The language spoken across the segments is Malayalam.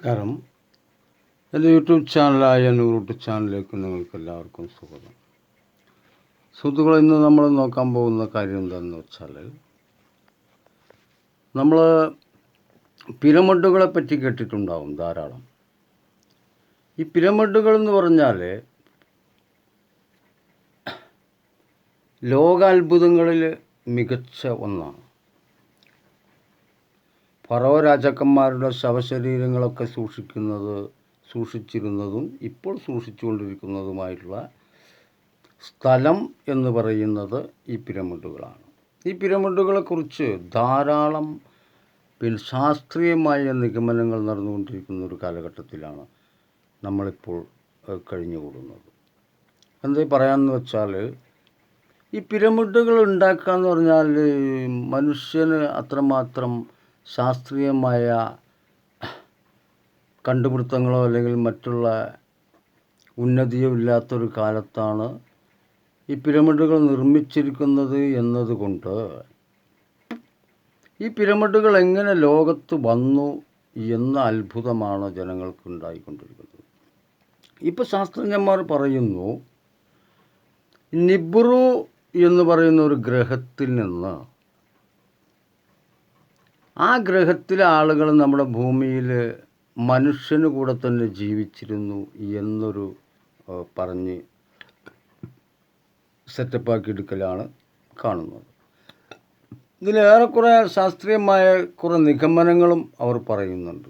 നമസ്കാരം. എന്റെ യൂട്യൂബ് ചാനലായ നൂറൂട്ട് ചാനലിലേക്ക് നിങ്ങൾക്ക് എല്ലാവർക്കും സ്വാഗതം. സുഹൃത്തുക്കൾ ഇന്ന് നമ്മൾ നോക്കാൻ പോകുന്ന കാര്യം എന്താണെന്ന് വെച്ചാൽ നമ്മൾ പിരമിഡുകളെ പറ്റി കേട്ടിട്ടുണ്ടാവും ധാരാളം. ഈ പിരമിഡുകൾ എന്ന് പറഞ്ഞാൽ ലോകാത്ഭുതങ്ങളിൽ മികച്ച ഒന്നാണ്. ഫറവ രാജാക്കന്മാരുടെ ശവശരീരങ്ങളൊക്കെ സൂക്ഷിക്കുന്നത് സൂക്ഷിച്ചിരുന്നതും ഇപ്പോൾ സൂക്ഷിച്ചുകൊണ്ടിരിക്കുന്നതുമായിട്ടുള്ള സ്ഥലം എന്ന് പറയുന്നത് ഈ പിരമിഡുകളാണ്. ഈ പിരമിഡുകളെക്കുറിച്ച് ധാരാളം പിന്നെ ശാസ്ത്രീയമായ നിഗമനങ്ങൾ നടന്നുകൊണ്ടിരിക്കുന്ന ഒരു കാലഘട്ടത്തിലാണ് നമ്മളിപ്പോൾ കഴിഞ്ഞുകൂടുന്നത്. എന്താ പറയാമെന്ന് വെച്ചാൽ ഈ പിരമിഡുകൾ ഉണ്ടാക്കുക എന്ന് പറഞ്ഞാൽ മനുഷ്യന് അത്രമാത്രം ശാസ്ത്രീയമായ കണ്ടുപിടുത്തങ്ങളോ അല്ലെങ്കിൽ മറ്റുള്ള ഉന്നതിയോ ഇല്ലാത്തൊരു കാലത്താണ് ഈ പിരമിഡുകൾ നിർമ്മിച്ചിരിക്കുന്നത് എന്നതുകൊണ്ട് ഈ പിരമിഡുകൾ എങ്ങനെ ലോകത്ത് വന്നു എന്ന അത്ഭുതമാണ് ജനങ്ങൾക്ക് ഉണ്ടായിക്കൊണ്ടിരിക്കുന്നത്. ഇപ്പോൾ ശാസ്ത്രജ്ഞന്മാർ പറയുന്നു നിബ്രു എന്ന് പറയുന്ന ഒരു ഗ്രഹത്തിൽ നിന്ന് ആ ഗ്രഹത്തിലെ ആളുകൾ നമ്മുടെ ഭൂമിയിൽ മനുഷ്യന് കൂടെ തന്നെ ജീവിച്ചിരുന്നു എന്നൊരു പറഞ്ഞ് സെറ്റപ്പാക്കി എടുക്കലാണ് കാണുന്നത്. ഇതിലേറെക്കുറെ ശാസ്ത്രീയമായ കുറേ നിഗമനങ്ങളും അവർ പറയുന്നുണ്ട്.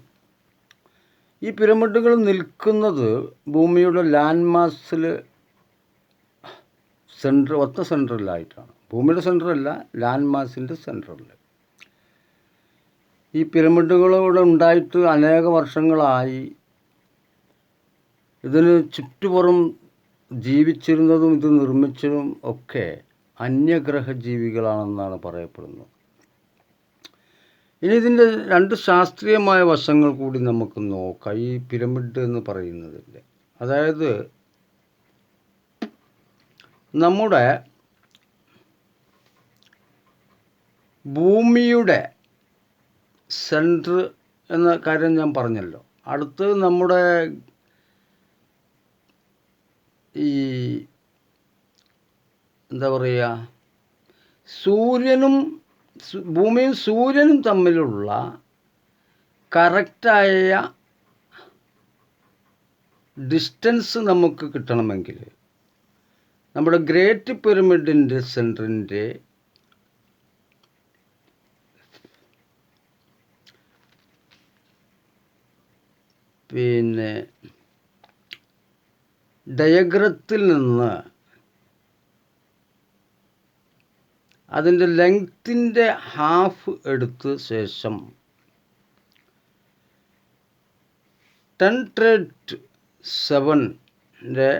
ഈ പിരമിഡുകൾ നിൽക്കുന്നത് ഭൂമിയുടെ ലാൻഡ് മാസിൽ സെന്റർ ഒത്ത സെന്ററിലായിട്ടാണ് ഭൂമിയുടെ സെന്ററല്ല ലാൻഡ് മാസിന്റെ സെന്ററിൽ ഈ പിരമിഡുകൾ ഇവിടെ ഉണ്ടായിട്ട് അനേക വർഷങ്ങളായി. ഇതിന് ചുറ്റുപുറം ജീവിച്ചിരുന്നതും ഇത് നിർമ്മിച്ചതും ഒക്കെ അന്യഗ്രഹ ജീവികളാണെന്നാണ് പറയപ്പെടുന്നത്. ഇനി ഇതിന്റെ രണ്ട് ശാസ്ത്രീയമായ വശങ്ങൾ കൂടി നമുക്ക് നോക്കാം. ഈ പിരമിഡ് എന്ന് പറയുന്നതിന്റെ. അതായത് നമ്മുടെ ഭൂമിയുടെ സെന്റർ എന്ന കാര്യം ഞാൻ പറഞ്ഞല്ലോ. അടുത്ത് നമ്മുടെ ഈ എന്താ പറയുക സൂര്യനും ഭൂമിയും സൂര്യനും തമ്മിലുള്ള കറക്റ്റായ ഡിസ്റ്റൻസ് നമുക്ക് കിട്ടണമെങ്കിൽ നമ്മുടെ ഗ്രേറ്റ് പിരമിഡിന്റെ സെന്ററിന്റെ പിന്നെ ഡയഗ്രത്തിൽ നിന്ന് അതിന്റെ ലെങ്ത്തിന്റെ ഹാഫ് എടുത്ത ശേഷം ടെൻ ട്രേറ്റ് സെവന്റെ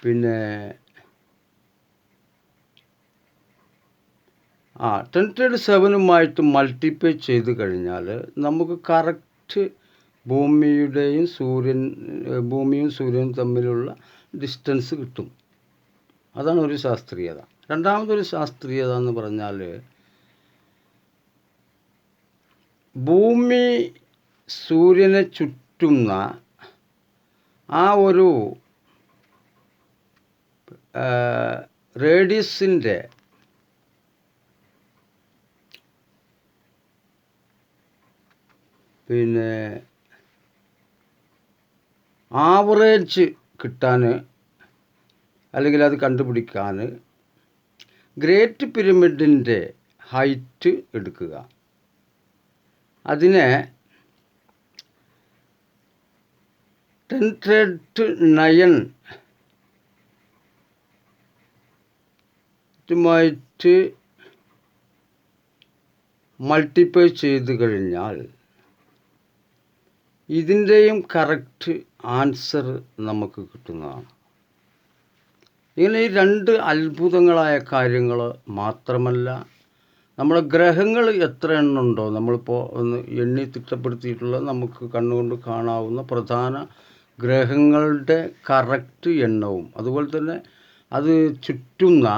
പിന്നെ ആ ടെൻ ട്വന്റി സെവനുമായിട്ട് മൾട്ടിപ്ലൈ ചെയ്ത് കഴിഞ്ഞാൽ നമുക്ക് കറക്റ്റ് ഭൂമിയുടെയും സൂര്യൻ ഭൂമിയും സൂര്യനും തമ്മിലുള്ള ഡിസ്റ്റൻസ് കിട്ടും. അതാണ് ഒരു ശാസ്ത്രീയത. രണ്ടാമതൊരു ശാസ്ത്രീയത എന്ന് പറഞ്ഞാൽ ഭൂമി സൂര്യനെ ചുറ്റുന്ന ആ ഒരു റേഡിയസിന്റെ പിന്നെ ആവറേജ് കിട്ടാൻ അല്ലെങ്കിൽ അത് കണ്ടുപിടിക്കാൻ ഗ്രേറ്റ് പിരമിഡിന്റെ ഹൈറ്റ് എടുക്കുക. അതിനെ ടെൻ ട്രേഡ് നയൻ ുമായിട്ട് മൾട്ടിപ്ലൈ ചെയ്ത് കഴിഞ്ഞാൽ ഇതിന്റെയും കറക്റ്റ് ആൻസർ നമുക്ക് കിട്ടുന്നതാണ്. ഇങ്ങനെ ഈ രണ്ട് അത്ഭുതങ്ങളായ കാര്യങ്ങൾ മാത്രമല്ല നമ്മുടെ ഗ്രഹങ്ങൾ എത്ര എണ്ണുണ്ടോ നമ്മളിപ്പോൾ ഒന്ന് എണ്ണി തിട്ടപ്പെടുത്തിയിട്ടുള്ള നമുക്ക് കണ്ണുകൊണ്ട് കാണാവുന്ന പ്രധാന ഗ്രഹങ്ങളുടെ കറക്റ്റ് എണ്ണവും അതുപോലെ തന്നെ അത് ചുറ്റുന്ന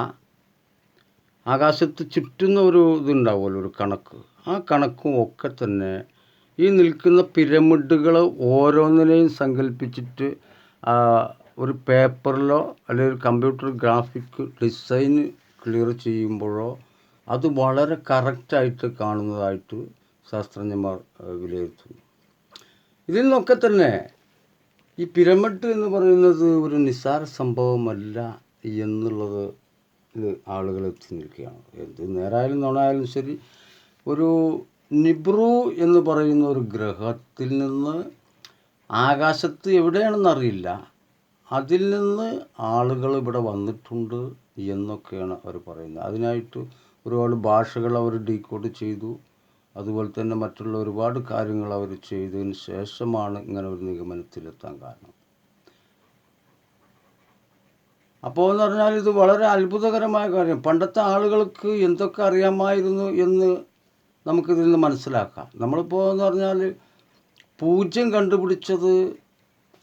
ആകാശത്ത് ചുറ്റുന്ന ഒരു ഇതുണ്ടാവുമല്ലോ ഒരു കണക്ക്. ആ കണക്കും ഒക്കെ തന്നെ ഈ നിൽക്കുന്ന പിരമിഡുകൾ ഓരോന്നിനെയും സങ്കല്പിച്ചിട്ട് ഒരു പേപ്പറിലോ അല്ലെങ്കിൽ ഒരു കമ്പ്യൂട്ടർ ഗ്രാഫിക് ഡിസൈൻ ക്ലിയർ ചെയ്യുമ്പോഴോ അത് വളരെ കറക്റ്റായിട്ട് കാണുന്നതായിട്ട് ശാസ്ത്രജ്ഞന്മാർ വിലയിരുത്തുന്നു. ഇതിൽ നിന്നൊക്കെ തന്നെ ഈ പിരമിഡ് എന്ന് പറയുന്നത് ഒരു നിസ്സാര സംഭവമല്ല എന്നുള്ളത് ആളുകൾ എത്തി നിൽക്കുകയാണ്. എന്ത് നേരായാലും നുണയായാലും ശരി ഒരു നിബ്രു എന്ന് പറയുന്ന ഒരു ഗ്രഹത്തിൽ നിന്ന് ആകാശത്ത് എവിടെയാണെന്നറിയില്ല അതിൽ നിന്ന് ആളുകൾ ഇവിടെ വന്നിട്ടുണ്ട് എന്നൊക്കെയാണ് അവർ പറയുന്നത്. അതിനായിട്ട് ഒരുപാട് ഭാഷകൾ അവർ ഡീകോഡ് ചെയ്തു. അതുപോലെ തന്നെ മറ്റുള്ള ഒരുപാട് കാര്യങ്ങൾ അവർ ചെയ്തതിന് ശേഷമാണ് ഇങ്ങനെ ഒരു നിഗമനത്തിലെത്താൻ കാരണം. അപ്പോൾ എന്ന് പറഞ്ഞാൽ ഇത് വളരെ അത്ഭുതകരമായ കാര്യം. പണ്ടത്തെ ആളുകൾക്ക് എന്തൊക്കെ അറിയാമായിരുന്നു എന്ന് നമുക്കിതിൽ നിന്ന് മനസ്സിലാക്കാം. നമ്മളിപ്പോൾ എന്ന് പറഞ്ഞാൽ പൂജ്യം കണ്ടുപിടിച്ചത്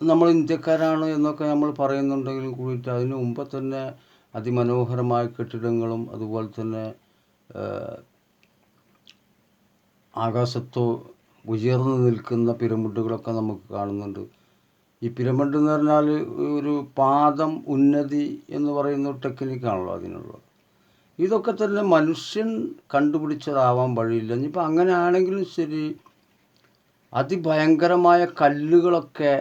നമ്മൾ ഇന്ത്യക്കാരാണ് എന്നൊക്കെ നമ്മൾ പറയുന്നുണ്ടെങ്കിലും കൂടിയിട്ട് അതിന് മുമ്പ് തന്നെ അതിമനോഹരമായ കെട്ടിടങ്ങളും അതുപോലെ തന്നെ ആകാശത്തോ ഉയർന്നു നിൽക്കുന്ന പിരമിഡുകളൊക്കെ നമുക്ക് കാണുന്നുണ്ട്. ഈ പിരമിഡ് എന്ന് പറഞ്ഞാൽ ഒരു പാദം ഉന്നതി എന്ന് പറയുന്ന ടെക്നിക്കാണല്ലോ അതിനുള്ളത്. ഇതൊക്കെ തന്നെ മനുഷ്യൻ കണ്ടുപിടിച്ചതാവാൻ വഴിയില്ല. ഇനിയിപ്പോൾ അങ്ങനെ ആണെങ്കിലും ശരി അതിഭയങ്കരമായ കല്ലുകളൊക്കെ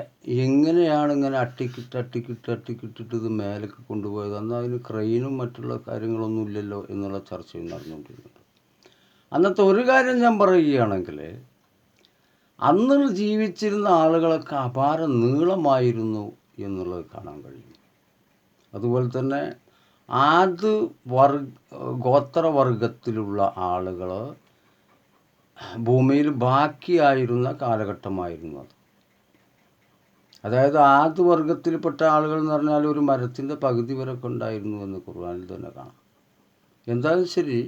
എങ്ങനെയാണ് ഇങ്ങനെ അട്ടിക്കിട്ട് അട്ടിക്കിട്ട് അട്ടിക്കിട്ടിട്ട് ഇത് മേലേക്ക് കൊണ്ടുപോയത്? അന്ന് അതിന് ക്രെയിനും മറ്റുള്ള കാര്യങ്ങളൊന്നും ഇല്ലല്ലോ എന്നുള്ള ചർച്ചയും നടന്നുകൊണ്ടിരുന്നുണ്ട് അന്നത്തെ ഒരു കാര്യം ഞാൻ പറയുകയാണെങ്കിൽ അന്ന് ജീവിച്ചിരുന്ന ആളുകളൊക്കെ അപാര നീളമായിരുന്നു എന്നുള്ളത് കാണാൻ കഴിയും. അതുപോലെ തന്നെ ആത് വർഗ ഗോത്രവർഗത്തിലുള്ള ആളുകൾ ഭൂമിയിൽ ബാക്കിയായിരുന്ന കാലഘട്ടമായിരുന്നു അത്. അതായത് ആത് വർഗത്തിൽപ്പെട്ട ആളുകൾ എന്ന് പറഞ്ഞാൽ ഒരു മരത്തിന്റെ പകുതി വരെ ഉണ്ടായിരുന്നു എന്ന് ഖുർആനിൽ തന്നെ കാണാം. എന്തായാലും ശരി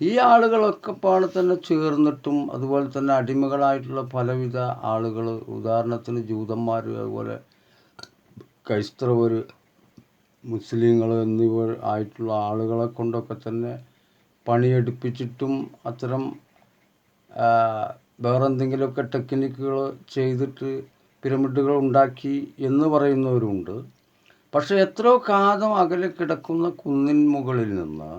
ഈ ആളുകളൊക്കെ പാടെ തന്നെ ചേർന്നിട്ടും അതുപോലെ തന്നെ അടിമകളായിട്ടുള്ള പലവിധ ആളുകൾ ഉദാഹരണത്തിന് ജൂതന്മാർ അതുപോലെ ക്രൈസ്തവർ മുസ്ലിങ്ങൾ എന്നിവർ ആയിട്ടുള്ള ആളുകളെ കൊണ്ടൊക്കെ തന്നെ പണിയെടുപ്പിച്ചിട്ടും അത്തരം ആ, വേറെന്തെങ്കിലുമൊക്കെ ടെക്നിക്കുകൾ ചെയ്തിട്ട് പിരമിഡുകൾ ഉണ്ടാക്കി എന്ന് പറയുന്നവരുണ്ട്. പക്ഷേ എത്രയോ കാലം അകലെ കിടക്കുന്ന കുന്നിൻ മുകളിൽ നിന്ന്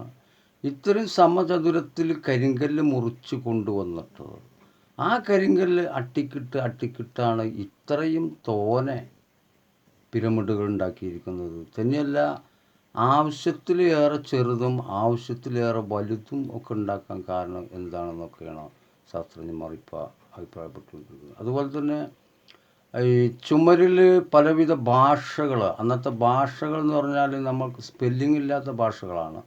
ഇത്തരം സമചതുരത്തിൽ കരിങ്കല്ല് മുറിച്ച് കൊണ്ടുവന്നിട്ട് ആ കരിങ്കല്ല് അട്ടിക്കിട്ട് അട്ടിക്കിട്ടാണ് ഇത്രയും തോനെ പിരമിഡുകൾ ഉണ്ടാക്കിയിരിക്കുന്നത് തന്നെയല്ല ആവശ്യത്തിലേറെ ചെറുതും ആവശ്യത്തിലേറെ വലുതും ഒക്കെ ഉണ്ടാക്കാൻ കാരണം എന്താണെന്നൊക്കെയാണ് ശാസ്ത്രജ്ഞന്മാർ ഇപ്പോൾ അഭിപ്രായപ്പെട്ടുകൊണ്ടിരിക്കുന്നത്. അതുപോലെ തന്നെ ഈ ചുമരിൽ പലവിധ ഭാഷകൾ അന്നത്തെ ഭാഷകൾ എന്ന് പറഞ്ഞാൽ നമ്മൾക്ക് സ്പെല്ലിംഗ് ഇല്ലാത്ത ഭാഷകളാണ്.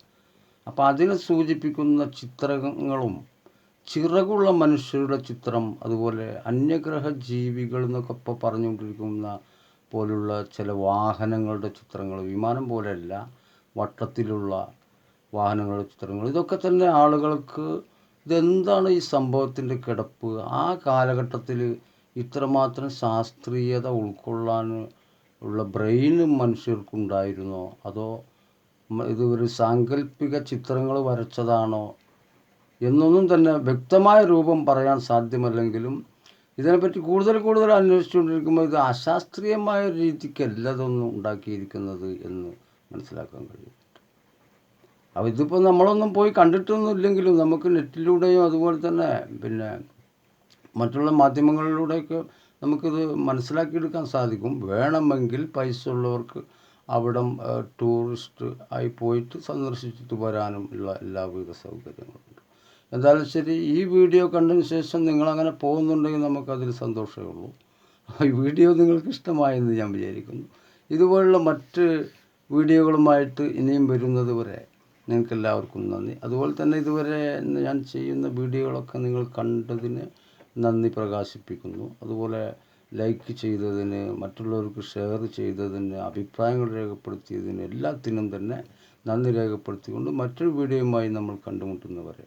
അപ്പോൾ അതിനെ സൂചിപ്പിക്കുന്ന ചിത്രങ്ങളും ചിറകുള്ള മനുഷ്യരുടെ ചിത്രം അതുപോലെ അന്യഗ്രഹ ജീവികൾ എന്നൊക്കെ ഇപ്പോൾ പറഞ്ഞുകൊണ്ടിരിക്കുന്ന പോലുള്ള ചില വാഹനങ്ങളുടെ ചിത്രങ്ങൾ വിമാനം പോലെയല്ല വട്ടത്തിലുള്ള വാഹനങ്ങളുടെ ചിത്രങ്ങൾ. ഇതൊക്കെ തന്നെ ആളുകൾക്ക് ഇതെന്താണ് ഈ സംഭവത്തിന്റെ കിടപ്പ്? ആ കാലഘട്ടത്തിൽ ഇത്രമാത്രം ശാസ്ത്രീയത ഉൾക്കൊള്ളാൻ ഉള്ള ബ്രെയിൻ മനുഷ്യർക്കുണ്ടായിരുന്നോ? അതോ ഇത് ഒരു സാങ്കല്പിക ചിത്രങ്ങൾ വരച്ചതാണോ? എന്നൊന്നും തന്നെ വ്യക്തമായ രൂപം പറയാൻ സാധ്യമല്ലെങ്കിലും ഇതിനെപ്പറ്റി കൂടുതൽ കൂടുതൽ അന്വേഷിച്ചുകൊണ്ടിരിക്കുമ്പോൾ ഇത് അശാസ്ത്രീയമായ രീതിക്കല്ല ഇതൊന്നും ഉണ്ടാക്കിയിരിക്കുന്നത് എന്ന് മനസ്സിലാക്കാൻ കഴിയും അപ്പോൾ ഇതിപ്പോൾ നമ്മളൊന്നും പോയി കണ്ടിട്ടൊന്നും ഇല്ലെങ്കിലും നമുക്ക് നെറ്റിലൂടെയും അതുപോലെ തന്നെ പിന്നെ മറ്റുള്ള മാധ്യമങ്ങളിലൂടെയൊക്കെ നമുക്കിത് മനസ്സിലാക്കിയെടുക്കാൻ സാധിക്കും. വേണമെങ്കിൽ പൈസ ഉള്ളവർക്ക് അവിടം ടൂറിസ്റ്റ് ആയി പോയിട്ട് സന്ദർശിച്ചിട്ട് വരാനും ഉള്ള എല്ലാവിധ സൗകര്യങ്ങളുണ്ട് എന്തായാലും ശരി ഈ വീഡിയോ കണ്ടതിന് ശേഷം നിങ്ങളങ്ങനെ പോകുന്നുണ്ടെങ്കിൽ നമുക്കതിൽ സന്തോഷമേ ഉള്ളൂ. ഈ വീഡിയോ നിങ്ങൾക്ക് ഇഷ്ടമായെന്ന് ഞാൻ വിചാരിക്കുന്നു. ഇതുപോലുള്ള മറ്റ് വീഡിയോകളുമായിട്ട് ഇനിയും വരുന്നത് വരെ നിങ്ങൾക്ക് എല്ലാവർക്കും നന്ദി. അതുപോലെ തന്നെ ഇതുവരെ ഞാൻ ചെയ്യുന്ന വീഡിയോകളൊക്കെ നിങ്ങൾ കണ്ടതിന് നന്ദി പ്രകാശിപ്പിക്കുന്നു. അതുപോലെ ലൈക്ക് ചെയ്തതിന് മറ്റുള്ളവർക്ക് ഷെയർ ചെയ്തതിന് അഭിപ്രായങ്ങൾ രേഖപ്പെടുത്തിയതിന് എല്ലാത്തിനും തന്നെ നന്ദി രേഖപ്പെടുത്തിക്കൊണ്ട് മറ്റൊരു വീഡിയോയുമായി നമ്മൾ കണ്ടുമുട്ടുന്നവരെ